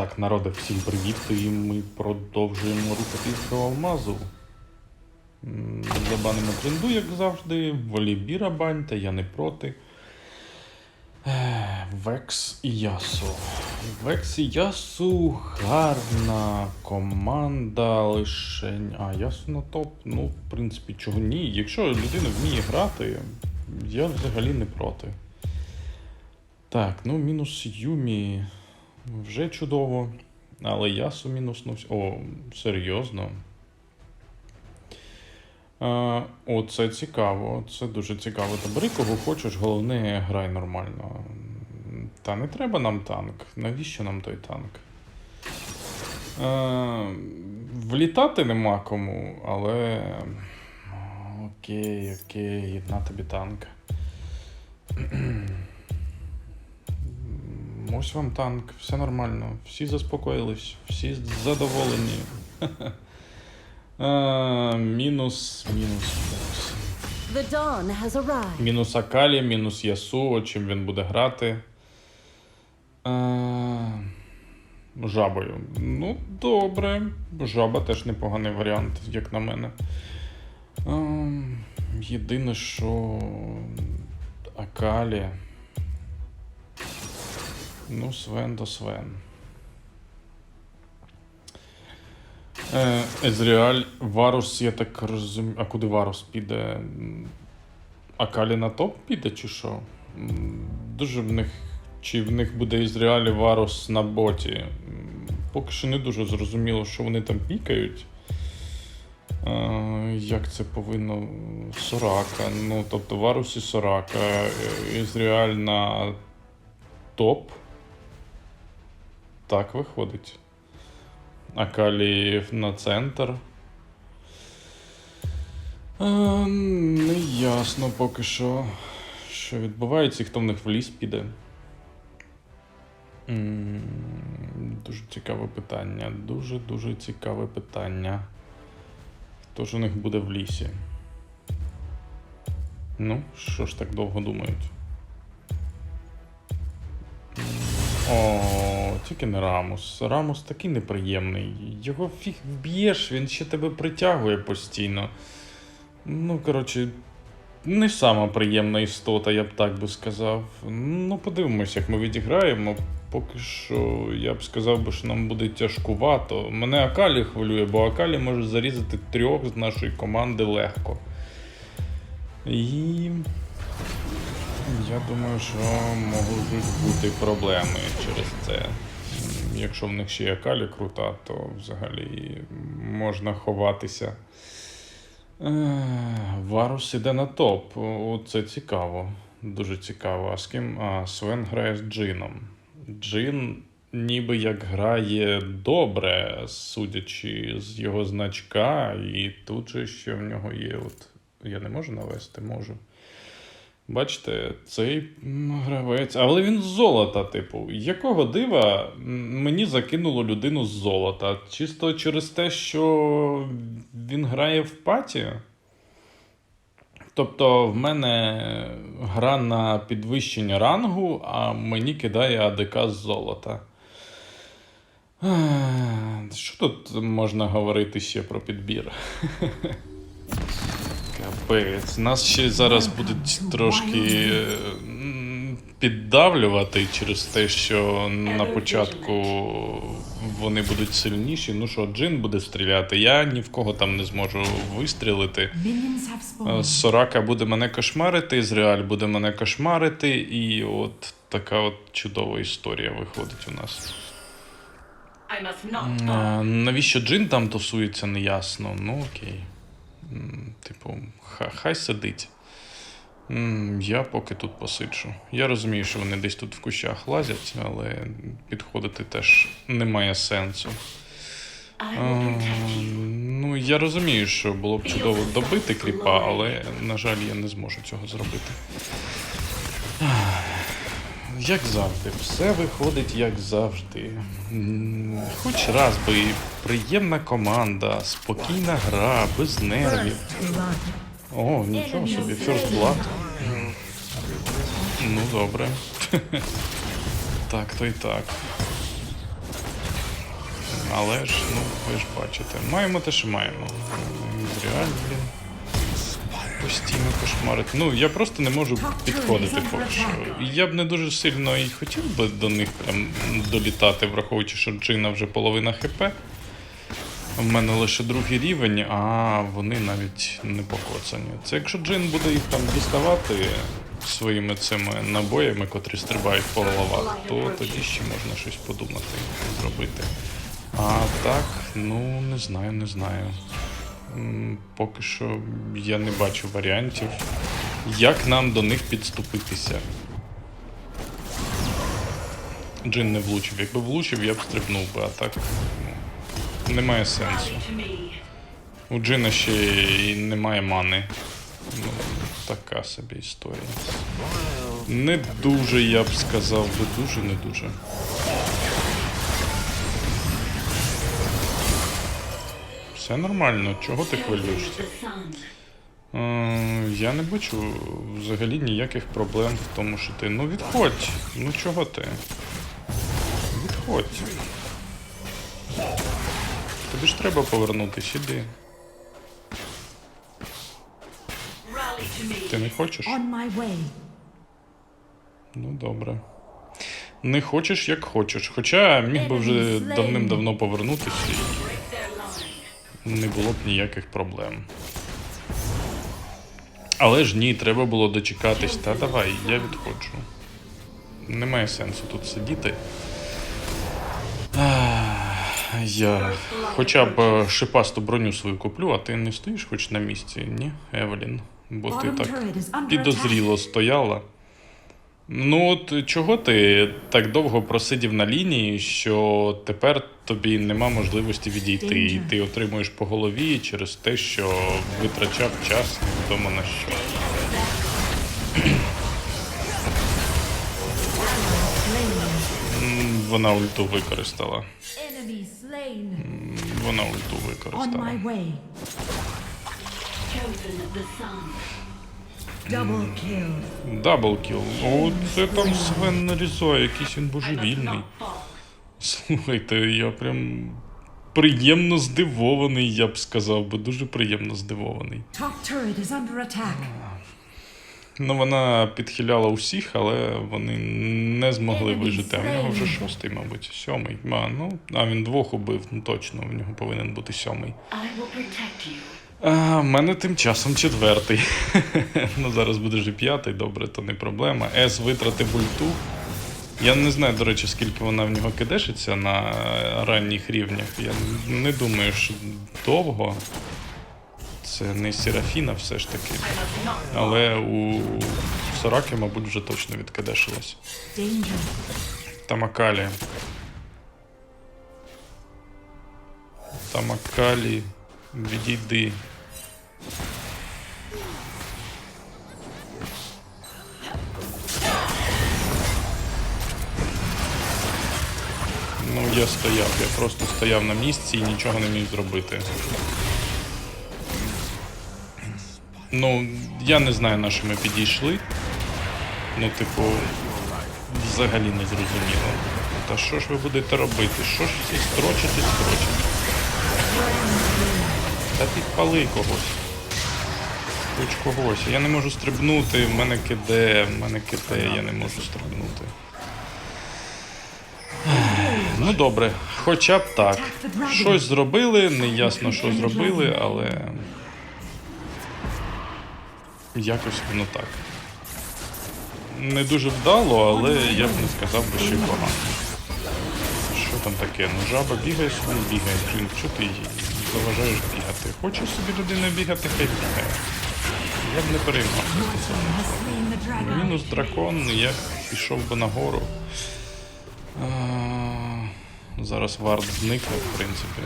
Так, народи, всім привіт, і ми продовжуємо рухатись до алмазу. Забанимо тренду, як завжди. Волібіра баньте, я не проти. Векс і Ясу. Векс і Ясу гарна команда лишень. А, Ясу на топ. Ну, в принципі, чого ні. Якщо людина вміє грати, я взагалі не проти. Так, ну мінус Юмі вже чудово. Але Ясу мінуснувся. О, серйозно. А, о, це цікаво, це дуже цікаво. Та бери кого хочеш, головне грай нормально. Та не треба нам танк. Навіщо нам той танк? А, влітати нема кому, але. Окей, окей, на тобі танк. Ось вам танк, все нормально, всі заспокоїлись, всі задоволені. А, мінус, мінус, мінус. Акалі, мінус Ясуо, чим він буде грати. А, жабою. Ну, добре. Жаба теж непоганий варіант, як на мене. А, єдине, що. Акалі. Ну, Свен то Свен. Е, Езріаль, Варус, я так розумію. А куди Варус піде? Акалі на топ піде, чи що? Дуже в них. Чи в них буде Ізріаль і Варус на боті? Поки що не дуже зрозуміло, що вони там пікають. Е, Як це повинно. Сорака. Ну, тобто Варус і Сорака. е, на топ. Так виходить. Акалі на центр. Е, не ясно поки що, що відбувається і хто в них в ліс піде. Дуже цікаве питання. Дуже-дуже цікаве питання. Хто ж у них буде в лісі? Ну, що ж так довго думають? О, тільки не Рамус. Рамус такий неприємний. Його фіг вб'єш, він ще тебе притягує постійно. Ну, коротше, не сама приємна істота, я б так би сказав. Ну, подивимось, як ми відіграємо. Поки що я б сказав би, що нам буде тяжкувато. Мене Акалі хвилює, бо Акалі може зарізати трьох з нашої команди легко. І. Я думаю, що можуть бути проблеми через це. Якщо в них ще є калі крута, то взагалі можна ховатися. Е, Варус іде на топ. О, Це цікаво. Дуже цікаво. А з ким? А, Свен грає з Джином. Джин ніби як грає добре, судячи з його значка, і тут же ще в нього є. От, я не можу навести, можу. Бачите, цей гравець. Але він з золота, типу. Якого дива мені закинуло людину з золота? Чисто через те, що він грає в паті. Тобто в мене гра на підвищення рангу, а мені кидає АДК з золота. Що тут можна говорити ще про підбір? Капець, нас ще зараз будуть трошки піддавлювати через те, що на початку вони будуть сильніші. Ну що, Джин буде стріляти, я ні в кого там не зможу вистрілити. Сорака буде мене кошмарити, Ізраїль буде мене кошмарити, і от така от чудова історія виходить у нас. Навіщо Джин там тусується, неясно. Ну окей. Типу, хай сидить. Я поки тут посиджу. Я розумію, що вони десь тут в кущах лазять, але підходити теж немає сенсу. А, you. Ну, я розумію, що було б чудово добити кріпа, але, на жаль, я не зможу цього зробити. Як завжди, все виходить як завжди. Хоч раз би приємна команда, спокійна гра, без нервів. О, нічого собі, First Blood. Ну, добре. Так, то й так. Але ж, ну, ви ж бачите, маємо те, що маємо. Реаль, блін. Постійно кошмарить. Ну, я просто не можу підходити поки що. Я б не дуже сильно і хотів би до них прям долітати, враховуючи, що Джина вже половина ХП. У мене лише другий рівень, а вони навіть не покоцані. Це якщо Джин буде їх там діставати своїми цими набоями, котрі стрибають по головах, то тоді ще можна щось подумати зробити. А так, ну не знаю, не знаю. Поки що я не бачу варіантів, як нам до них підступитися. Джин не влучив. Якби влучив, я б стрибнув би, а так ну, немає сенсу. У Джина ще й немає мани. Ну, така собі історія. Не дуже, я б сказав, би дуже, не дуже. Все нормально, чого ти хвилюєшся? Е, я не бачу взагалі ніяких проблем в тому, що ти. Ну відходь. Ну чого ти? Відходь. Тобі ж треба повернутися, іди. Ти не хочеш? Ну добре. Не хочеш, як хочеш. Хоча міг би вже давним-давно повернутися не було б ніяких проблем. Але ж ні, треба було дочекатись. Та давай, я відходжу. Немає сенсу тут сидіти. Я хоча б е, шипасту броню свою куплю, а ти не стоїш хоч на місці, ні, Евелін? Бо ти так підозріло стояла. Ну, от чого ти так довго просидів на лінії, що тепер тобі нема можливості відійти, і ти отримуєш по голові через те, що витрачав час невідомо на що. Вона ульту використала. Вона ульту використала. Даблкіл. Це там Свен нарізає, якийсь він божевільний. Слухайте, я прям приємно здивований, я б сказав, би дуже приємно здивований. Ну, вона підхиляла усіх, але вони не змогли вижити. А в нього вже шостий, мабуть, сьомий. А, ну, а він двох убив, ну точно, в нього повинен бути сьомий. I will protect you. А, в мене тим часом четвертий. ну, зараз буде вже п'ятий, добре, то не проблема. С витратив ульту. Я не знаю, до речі, скільки вона в нього кидешиться на ранніх рівнях. Я не думаю, що довго. Це не Серафіна все ж таки. Але у Сораки, мабуть, вже точно відкидешилось. Тамакалі. Тамакалі. Відійди. Ну, я стояв, я просто стояв на місці і нічого не міг зробити. Ну, я не знаю, на що ми підійшли. Ну, типу, взагалі не зрозуміло. Та що ж ви будете робити? Що ж всі строчите, строчите? Та підпали когось. Хоч когось. Я не можу стрибнути, в мене киде, в мене киде, я не можу стрибнути. Ну добре, хоча б так. Щось зробили, не ясно, що зробили, але. Якось воно так. Не дуже вдало, але я б не сказав би, що й погано. Що там таке? Ну жаба бігає собі, бігає. Що ти їй заважаєш бігати? Хоче собі людина бігати, хай бігає. Я б не переймався. Мінус дракон, я пішов би нагору. А, Зараз вард зникне, в принципі.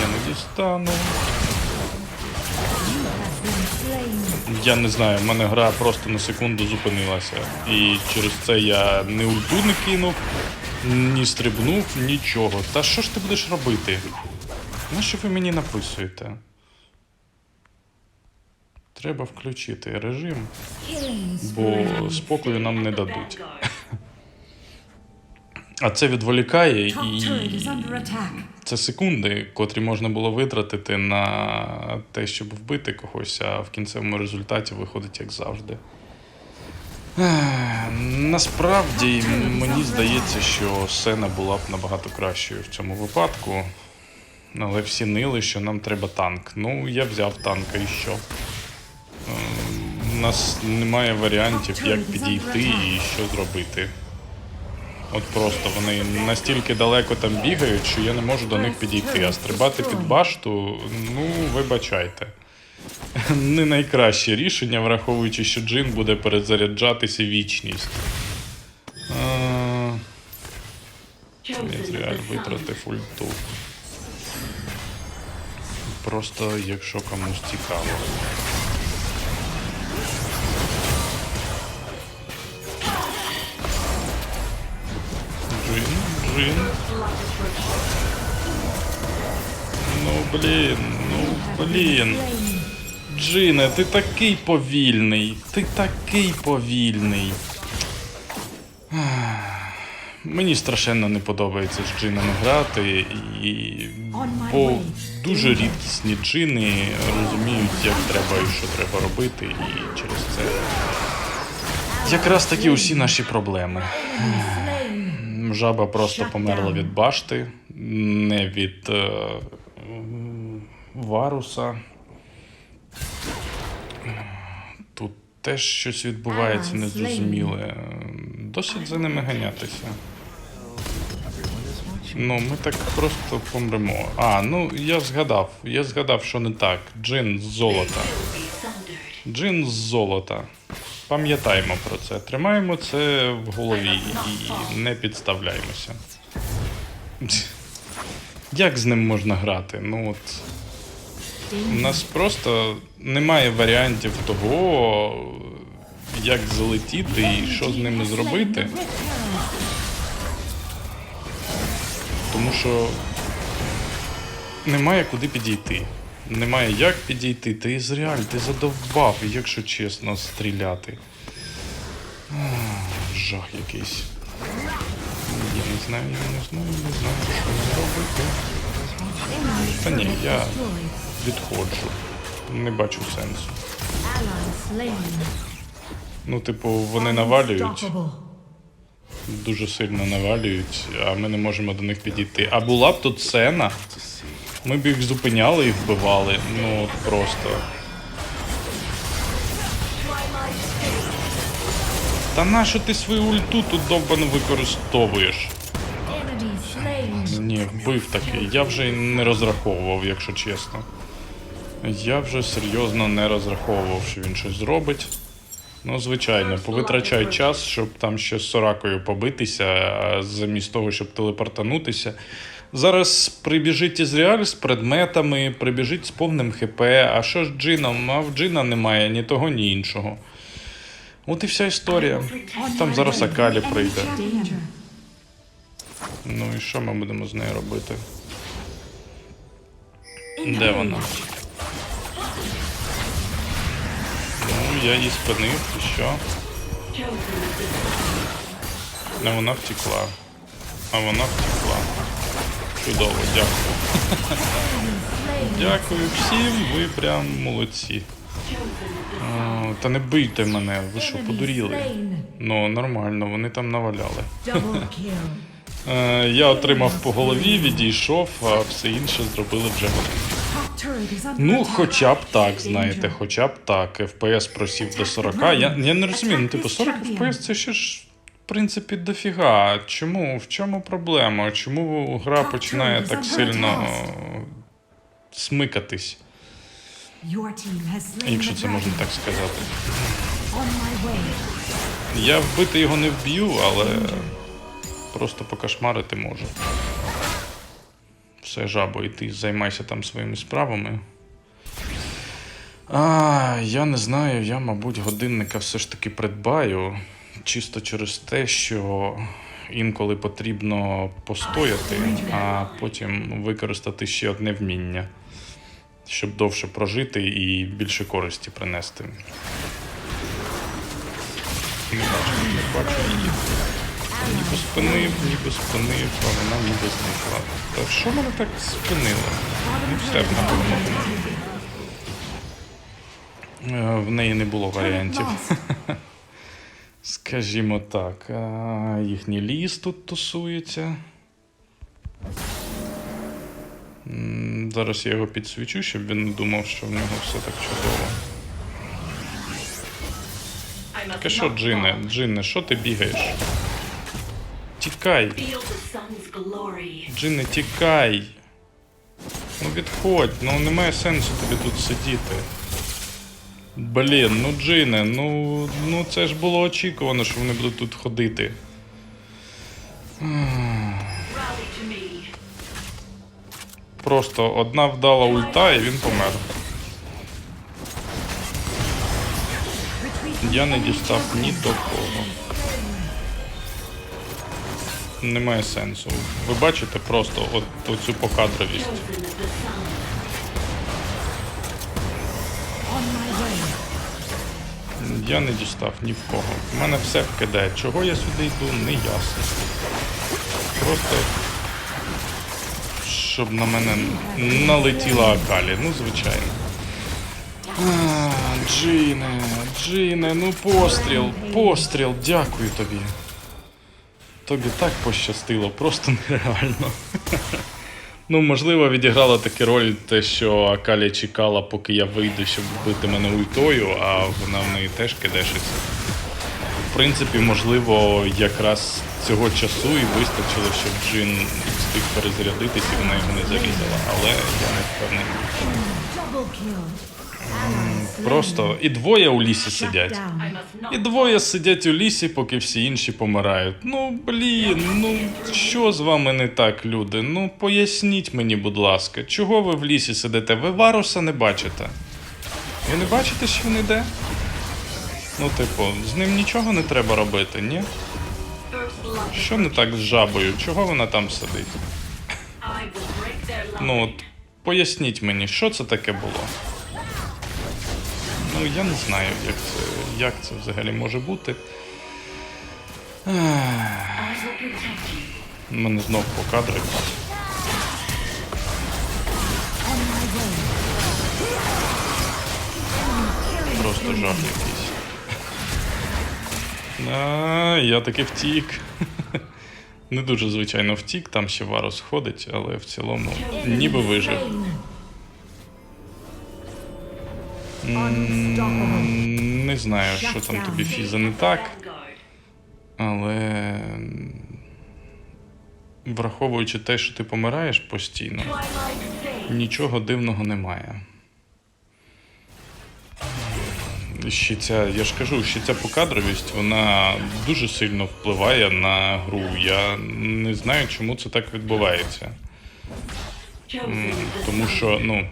Я не дістану. Я не знаю, в мене гра просто на секунду зупинилася. І через це я ні ульту не кинув, ні стрибнув, нічого. Та що ж ти будеш робити? Нащо ви мені написуєте? Треба включити режим, бо спокою нам не дадуть. А це відволікає і це секунди, котрі можна було витратити на те, щоб вбити когось, а в кінцевому результаті виходить як завжди. Насправді мені здається, що Сена була б набагато кращою в цьому випадку. Але всі нили, що нам треба танк. Ну, я взяв танка і що? Ем, У нас немає варіантів, як підійти і що зробити. От просто вони настільки далеко там бігають, що я не можу до них підійти. А стрибати під башту, ну, вибачайте. Не найкраще рішення, враховуючи, що джин буде перезаряджатися вічність. Ізраїль the sun. витратив ульту. Просто якщо комусь цікаво. Джин. Ну блін, ну блін. Джине, ти такий повільний. Ти такий повільний. Мені страшенно не подобається з джинами грати, і бо дуже рідкісні джини розуміють, як треба і що треба робити, і через це якраз таки усі наші проблеми. Жаба просто померла від башти, не від е, варуса. Тут теж щось відбувається незрозуміле. Досить за ними ганятися. Ну, ми так просто помремо. А, ну я згадав. Я згадав, що не так. Джин з золота. Джин з золота. Пам'ятаємо про це. Тримаємо це в голові і не підставляємося. Як з ним можна грати? Ну от. У нас просто немає варіантів того, як залетіти і що з ними зробити. Тому що немає куди підійти. Немає як підійти. Ти Ізраїль, ти задовбав, якщо чесно, стріляти. Жах якийсь. Я не знаю, я не знаю, не знаю, що мені робити. Та ні, я відходжу. Не бачу сенсу. Ну, типу, вони навалюють, дуже сильно навалюють, а ми не можемо до них підійти. А була б тут сцена, ми б їх зупиняли і вбивали. Ну, от просто. Та нащо ти свою ульту тут довбано використовуєш? Ні, вбив такий. Я вже не розраховував, якщо чесно. Я вже серйозно не розраховував, що він щось зробить. Ну, звичайно, повитрачай час, щоб там ще з соракою побитися, а замість того, щоб телепортанутися. Зараз прибіжить Ізріаль з предметами, прибіжить з повним ХП. А що з джином? А в джина немає ні того, ні іншого. От і вся історія. Там зараз Акалі прийде. Ну і що ми будемо з нею робити? Де вона? Ну, я її спинив, і що? А вона втекла. А вона втекла. Чудово, дякую. Дякую всім, ви прям молодці. Та не бийте мене, ви що, подуріли? Ну, нормально, вони там наваляли. Е, я отримав по голові, відійшов, а все інше зробили вже вони. Ну, хоча б так, знаєте, хоча б так. FPS просів до 40. Я, я не розумію, ну типу 40 FPS це ще ж, принципі, дофіга. Чому? В чому проблема? Чому гра починає так сильно смикатись, якщо це можна так сказати? Я вбити його не вб'ю, але просто покошмарити можу. Все, жабо, і ти займайся там своїми справами. А, я не знаю, я, мабуть, годинника все ж таки придбаю. Чисто через те, що інколи потрібно постояти, а потім використати ще одне вміння, щоб довше прожити і більше користі принести. Ніби спинив, ніби спинив, а вона ніби зникла. Та що мене так спинило? Ну все, напевно. Е, В неї не було варіантів. Скажімо так, їхній ліс тут тусується. Зараз я його підсвічу, щоб він не думав, що в нього все так чудово. Таке що, Джине. Джине, що ти бігаєш? Тікай! Джине, тікай! Ну відходь, ну немає сенсу тобі тут сидіти. Блін, ну Джине, ну, ну це ж було очікувано, що вони будуть тут ходити. Просто одна вдала ульта і він помер. Я не дістав ні до кого. Немає сенсу. Ви бачите просто от оцю покадровість. Я не дістав ні в кого. У мене все вкидає. Чого я сюди йду, не ясно. Просто щоб на мене налетіла Акалі. Ну, звичайно. А, Джине, Джине, ну постріл, постріл, дякую тобі. Тобі так пощастило, просто нереально. Ну, можливо, відіграла таку роль те, що Акалія чекала, поки я вийду, щоб вбити мене ультою, а вона в неї теж кидешиться. В принципі, можливо, якраз цього часу і вистачило, щоб Джин встиг перезарядитись і вона його не зарізала, але я не впевнений. Просто і двоє у лісі сидять. І двоє сидять у лісі, поки всі інші помирають. Ну, блін, ну що з вами не так, люди? Ну поясніть мені, будь ласка, чого ви в лісі сидите? Ви Варуса не бачите? Ви не бачите, що він іде? Ну, типу, з ним нічого не треба робити, ні? Що не так з жабою? Чого вона там сидить? Ну, от поясніть мені, що це таке було? Ну, я не знаю, як це, як це взагалі може бути. У мене знов по кадри. On my way. Просто жах якийсь. А, я таки втік. Не дуже звичайно втік, там ще Варус ходить, але в цілому ніби вижив. Не знаю, що там тобі фіза не так, але враховуючи те, що ти помираєш постійно, нічого дивного немає. Ще ця, я ж кажу, ще ця покадровість, вона дуже сильно впливає на гру. Я не знаю, чому це так відбувається. Тому що ну,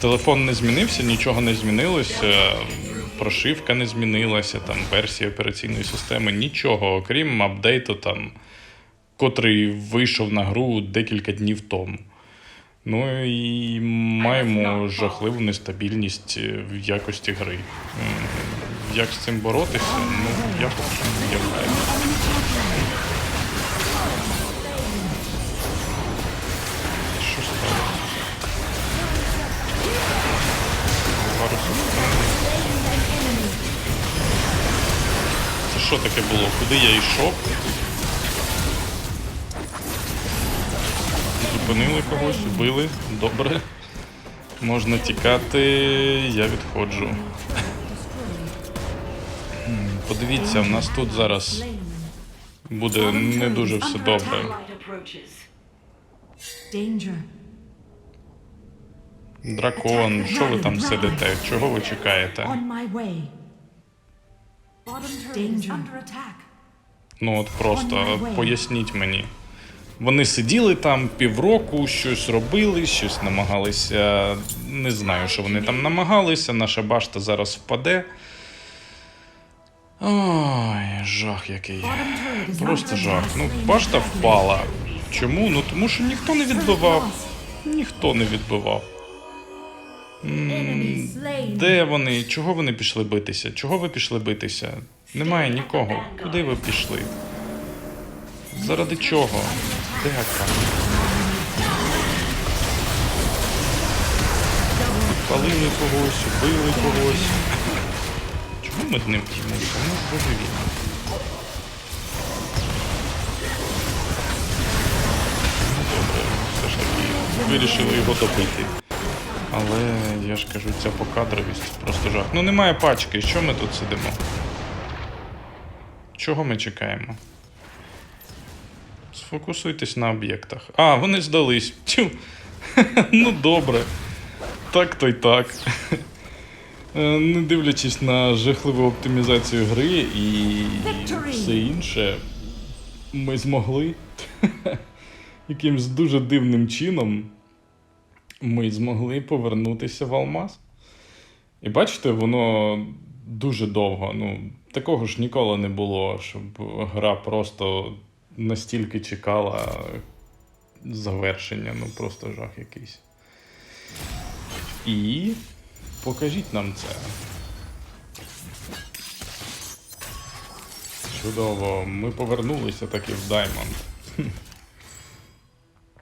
телефон не змінився, нічого не змінилося, прошивка не змінилася, там версія операційної системи, нічого, окрім апдейту, там, котрий вийшов на гру декілька днів тому. Ну і маємо жахливу нестабільність е, в якості гри. Як з цим боротися? Ну, я поки що не уявляю. Це що таке було? Куди я йшов? Зупинили когось, убили. Добре. Можна тікати, я відходжу. Подивіться, в нас тут зараз буде не дуже все добре. Дракон, що ви там сидите? Чого ви чекаєте? Ну от просто поясніть мені. Вони сиділи там півроку, щось робили, щось намагалися. Не знаю, що вони там намагалися. Наша башта зараз впаде. Ой, жах який. Просто жах. Ну, башта впала. Чому? Ну тому що ніхто не відбивав. Ніхто не відбивав. Де вони? Чого вони пішли битися? Чого ви пішли битися? Немає нікого. Куди ви пішли? Заради чого? Дека. Палили когось, били когось. Чому ми з ним втімося? Ну, божевільно. Ну, добре, все ж таки вирішили його добити. Але я ж кажу, ця покадровість просто жах. Ну немає пачки, що ми тут сидимо? Чого ми чекаємо? Сфокусуйтесь на об'єктах. А, вони здались. Тю. Ну добре. Так то й так. Е, Не дивлячись на жахливу оптимізацію гри і все інше, ми змогли якимсь дуже дивним чином ми змогли повернутися в Алмаз. І бачите, воно дуже довго. Ну, такого ж ніколи не було, щоб гра просто настільки чекала завершення. Ну, просто жах якийсь. І покажіть нам це. Чудово, ми повернулися таки в Даймонд.